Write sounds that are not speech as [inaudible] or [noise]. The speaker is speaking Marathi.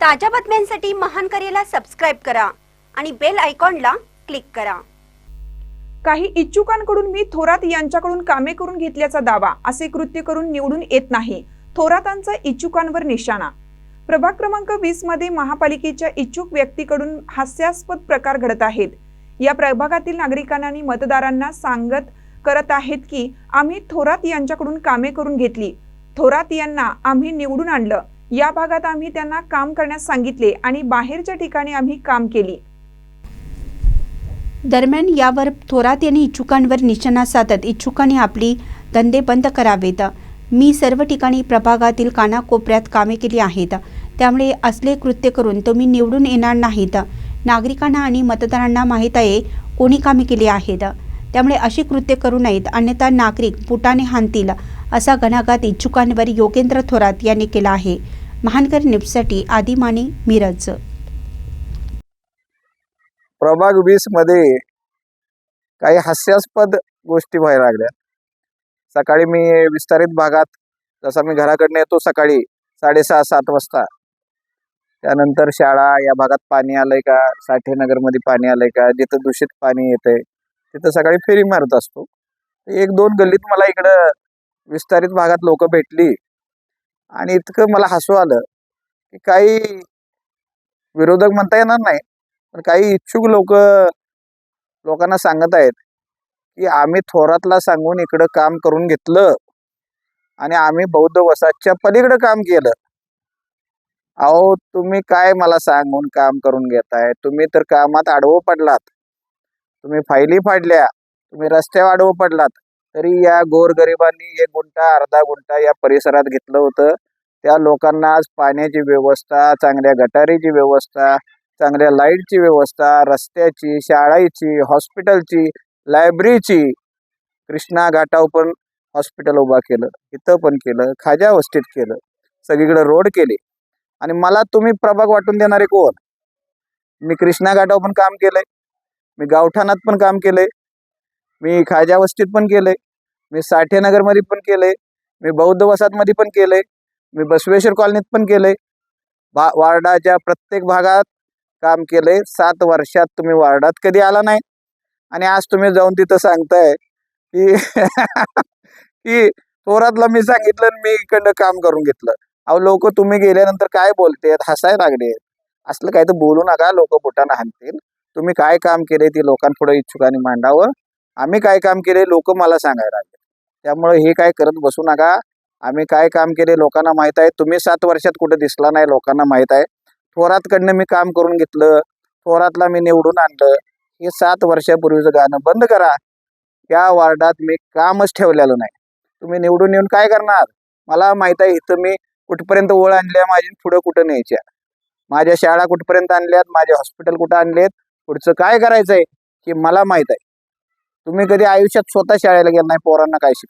ताज्या बातम्यांसाठी महान करेला सबस्क्राईब करा आणि बेल आयकॉनला क्लिक करा. काही इच्छुकांकडून मी थोरात यांच्याकडून कामे करून घेतल्याचा दावा असे कृत्य करून निवडून येत नाही. थोरातांचा इच्छुकांवर निशाणा. प्रभाग क्रमांक वीसमध्ये महापालिकेच्या इच्छुक व्यक्तीकडून हास्यास्पद प्रकार घडत आहेत. या प्रभागातील नागरिकांना आणि मतदारांना सांगत करत आहेत की आम्ही थोरात यांच्याकडून कामे करून घेतली. थोरात यांना आम्ही निवडून आणलं. या भागात आम्ही त्यांना काम करण्यास सांगितले आणि बाहेरच्या ठिकाणी आम्ही काम केली. दरम्यान यावर थोरात यांनी इच्छुकांवर निशाणा साधत इच्छुकांनी आपली धंदे बंद करावेत. मी सर्व ठिकाणी प्रभागातील कानाकोपऱ्यात कामे केली आहेत. त्यामुळे असले कृत्य करून तुम्ही निवडून येणार नाहीत. नागरिकांना आणि मतदारांना माहीत आहे कोणी कामे केली आहेत. त्यामुळे अशी कृत्य करू नयेत अन्यथा नागरिक बुटाने हाणतील असा घणाघात इच्छुकांवर योगेंद्र थोरात यांनी केला आहे. महानकर न्यूजसाठी आदिमाने मिरज. प्रभाग वीसमध्ये काही हास्यास्पद गोष्टी व्हायला लागल्या. सकाळी मी विस्तारित भागात जसा मी घराकडनं येतो सकाळी साडेसहा सात वाजता. त्यानंतर शाळा या भागात पाणी आलंय का? साठेनगरमध्ये पाणी आलंय का? जिथं दूषित पाणी येतंय तिथं सकाळी फेरी मारत असतो. एक दोन गल्लीत मला इकडं विस्तारित भागात लोक भेटली. आणि इतकं मला हसू आलं की काही विरोधक म्हणता येणार नाही पण काही इच्छुक लोक लोकांना सांगत आहेत की आम्ही थोरातला सांगून इकडं काम करून घेतलं आणि आम्ही बौद्ध वसाहतच्या पलीकडं काम केलं. अहो तुम्ही काय मला सांगून काम करून घेताय? तुम्ही तर कामात आडवं पडलात. तुम्ही फायली फाडल्या. तुम्ही रस्त्यावर आडवं पडलात. तरी या गोरगरिबांनी एक गुंठा अर्धा गुंठा या परिसरात घेतलं होतं. त्या लोकांना आज पाण्याची व्यवस्था चांगल्या गटारीची व्यवस्था चांगल्या लाईटची व्यवस्था रस्त्याची शाळेची हॉस्पिटलची लायब्ररीची कृष्णा घाटाव पण हॉस्पिटल उभा केलं इथं पण केलं खाज्या वस्तीत केलं सगळीकडे रोड केले. आणि मला तुम्ही प्रभाग वाटून देणारे कोण? मी कृष्णा घाटाव पण काम केलंय मी गावठाणात पण काम केलंय मी खाज्या वस्तीत पण केलंय. मी साठेनगरमध्ये पण केलंय. मी बौद्ध वसाहतमध्ये पण केलंय. मी बसवेश्वर कॉलनीत पण केलंय. भा वार्डाच्या प्रत्येक भागात काम केलंय. सात वर्षात तुम्ही वार्डात कधी आला नाही. आणि आज तुम्ही जाऊन तिथं सांगताय की [laughs] की थोरातला मी सांगितलं आणि मी इकडनं काम करून घेतलं. अहो लोक तुम्ही गेल्यानंतर काय बोलतेत? हसाय लागले असलं काय तर बोलू नका. लोक बोटानं हाणतील. तुम्ही काय काम केले ते लोकांपुढे इच्छुकांनी मांडावं. आम्ही काय काम केले लोक मला सांगायला लागले. त्यामुळे हे काय करत बसू नका. आम्ही काय काम केले लोकांना माहीत आहे. तुम्ही सात वर्षात कुठे दिसला नाही लोकांना माहीत आहे. थोरातकडनं मी काम करून घेतलं. थोरातला मी निवडून आणलं. हे सात वर्षापूर्वीचं गाणं बंद करा. या वार्डात मी कामच ठेवलेलं नाही. तुम्ही निवडून येऊन काय करणार? मला माहीत आहे इथं मी कुठपर्यंत ओळ आणल्या माझी पुढं कुठं न्यायच्या? माझ्या शाळा कुठपर्यंत आणल्यात? माझे हॉस्पिटल कुठं आणलेत? पुढचं काय करायचंय हे मला माहीत आहे. तुम्ही कधी आयुष्यात स्वतः शाळेला गेला नाही पोरांना काय शिक